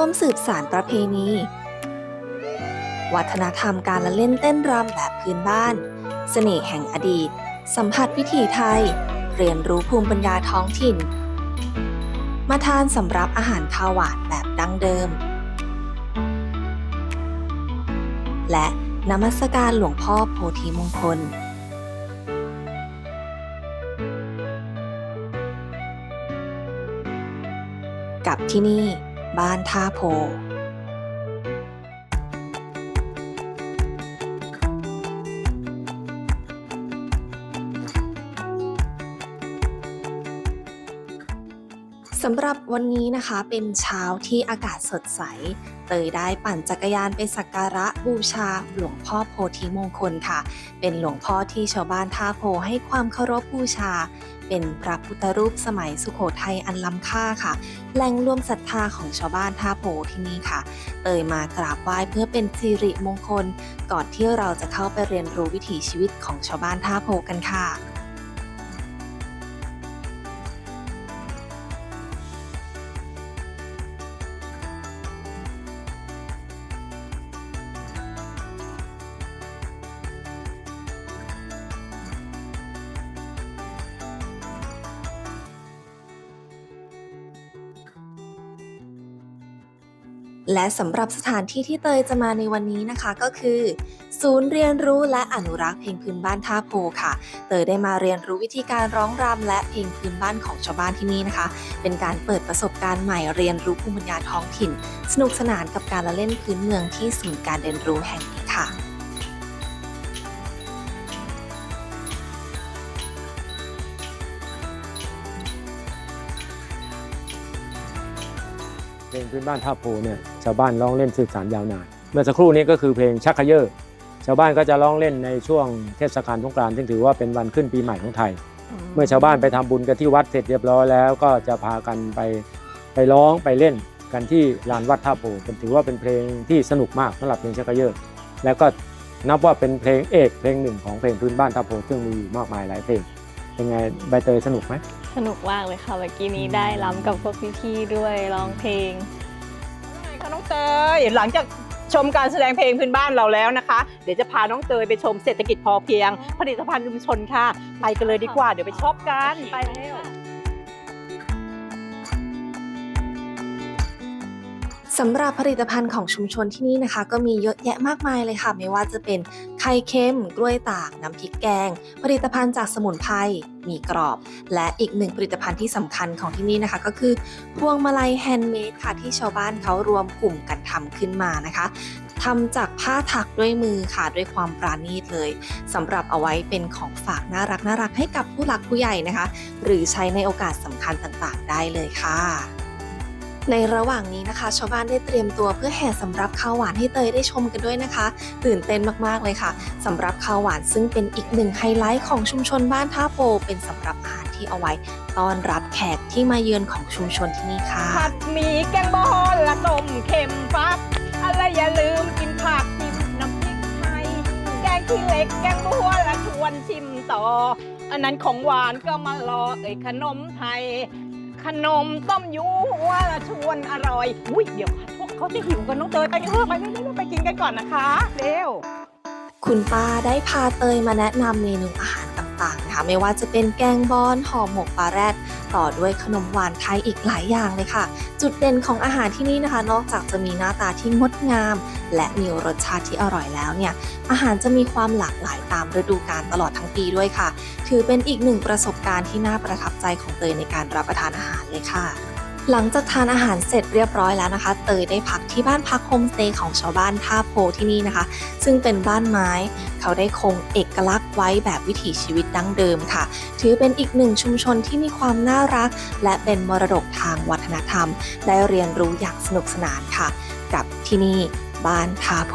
ร่วมสืบสานประเพณี วัฒนธรรมการละเล่นเต้นรำแบบพื้นบ้าน เสน่ห์แห่งอดีต สัมผัสวิถีไทย เรียนรู้ภูมิปัญญาท้องถิ่น มาทานสำรับอาหารคาวหวานแบบดั้งเดิม และนมัสการหลวงพ่อโพธิมงคลกับที่นี่ บ้านท่าโพ สำหรับวันนี้นะคะเป็นเช้าที่อากาศสดใส เตยได้ปั่นจักรยานไปสักการะบูชาหลวงพ่อโพธิมงคลค่ะ เป็นหลวงพ่อที่ชาวบ้านท่าโพให้ความเคารพบูชา เป็นพระพุทธรูปสมัยสุโขทัยอันล้ำค่าค่ะ แหล่งรวมศรัทธาของชาวบ้านท่าโพที่นี่ค่ะ เตยมากราบไหว้เพื่อเป็นสิริมงคล ก่อนที่เราจะเข้าไปเรียนรู้วิถีชีวิตของชาวบ้านท่าโพกันค่ะ และสำหรับสถานที่ที่เตยจะมาในวันนี้นะคะก็คือ ศูนย์เรียนรู้และอนุรักษ์เพลงพื้นบ้านท่าโพค่ะ เตยได้มาเรียนรู้วิธีการร้องรำและเพลงพื้นบ้านของชาวบ้านที่นี่นะคะ เป็นการเปิดประสบการณ์ใหม่เรียนรู้ภูมิปัญญาท้องถิ่น สนุกสนานกับการละเล่นพื้นเมืองที่ศูนย์การเรียนรู้แห่งนี้ค่ะ ลงพื้นบ้านท่าโพเนี่ยชาวบ้านร้องเล่นสืบสานยาวนาน เมื่อสักครู่นี้ก็คือเพลงชักเขยอชาวบ้านก็จะร้องเล่นในช่วงเทศกาลสงกรานต์ซึ่งถือว่าเป็นวันขึ้นปีใหม่ของไทย เมื่อชาวบ้านไปทำบุญกันที่วัดเสร็จเรียบร้อยแล้วก็จะพากันไปไปร้องไปเล่นกันที่ลานวัดท่าโพเป็นถือว่าเป็นเพลงที่สนุกมากสำหรับเพลงชักขยเยอแล้วก็นับว่าเป็นเพลงเอกเพลงหนึ่งของเพลงพื้นบ้านท่าโพซึ่งมีอยู่มากมายหลายเพลง เป็นไงใบเตยสนุกไหมสนุกมากเลยค่ะเมื่อกี้นี้ได้ล้ำกับพวกพี่ๆด้วยร้องเพลงไงคะน้องเตยหลังจากชมการแสดงเพลงพื้นบ้านเราแล้วนะคะ เดี๋ยวจะพาน้องเตยไปชมเศรษฐกิจพอเพียง ผลิตภัณฑ์ชุมชนค่ะ ไปกันเลยดีกว่าเดี๋ยวไปช็อปกันไปเร็ว สำหรับผลิตภัณฑ์ของชุมชนที่นี่นะคะ ก็มีเยอะแยะมากมายเลยค่ะ ไม่ว่าจะเป็นไข่เค็ม กล้วยตาก น้ำพริกแกง ผลิตภัณฑ์จากสมุนไพรมีกรอบ และอีกหนึ่งผลิตภัณฑ์ที่สำคัญของที่นี่นะคะ ก็คือพวงมาลัยแฮนด์เมดค่ะที่ชาวบ้านเขารวมกลุ่มกันทำขึ้นมานะคะทำจากผ้าถักด้วยมือค่ะด้วยความปราณีตเลยสำหรับเอาไว้เป็นของฝากน่ารักน่ารักให้กับผู้หลักผู้ใหญ่นะคะ หรือใช้ในโอกาสสำคัญต่างๆ ได้เลยค่ะ ในระหว่างนี้นะคะ ชาวบ้านได้เตรียมตัวเพื่อแห่สำรับข้าวหวานให้เตยได้ชมกันด้วยนะคะ ตื่นเต้นมากๆเลยค่ะสำหรับข้าวหวานซึ่งเป็นอีกหนึ่งไฮไลท์ของชุมชนบ้านท่าโปเป็นสำหรับอาหารที่เอาไว้ต้อนรับแขกที่มาเยือนของชุมชนที่นี่ค่ะผัดหมี่แกงบอลละต้มเค็มฟักอะไรอย่าลืมกินผักจิ้มน้ำพริกไทยแกงขี้เหล็กแกงบัวละชวนชิมต่อ อันนั้นของหวานก็มารอเอ้ยขนมไทย ขนมต้มยูหัวละชวนอร่อย อุ้ยเดี๋ยวพวกเขาจะหิวกันน้องเตยไปกันเถอะไปเร็วๆไปกินกันก่อนนะคะ เร็ว คุณป้าได้พาเตยมาแนะนำเมนูอาหาร ต่างๆนะคะไม่ว่าจะเป็นแกงบอนห่อหมกปลาแรดต่อด้วยขนมหวานไทยอีกหลายอย่างเลยค่ะ จุดเด่นของอาหารที่นี่นะคะ นอกจากจะมีหน้าตาที่งดงาม และมีรสชาติที่อร่อยแล้วเนี่ยอาหารจะมีความหลากหลายตามฤดูกาลตลอดทั้งปีด้วยค่ะ ถือเป็นอีกหนึ่งประสบการณ์ที่น่าประทับใจของเตยในการรับประทานอาหารเลยค่ะหลังจากทานอาหารเสร็จเรียบร้อยแล้วนะคะ เตยได้พักที่บ้านพักโฮมสเตย์ของชาวบ้านท่าโพที่นี่นะคะ ซึ่งเป็นบ้านไม้ เขาได้คงเอกลักษณ์ไว้แบบวิถีชีวิตดั้งเดิมค่ะ ถือเป็นอีกหนึ่งชุมชนที่มีความน่ารัก และเป็นมรดกทางวัฒนธรรม ได้เรียนรู้อย่างสนุกสนานค่ะ กับที่นี่บ้านท่าโพ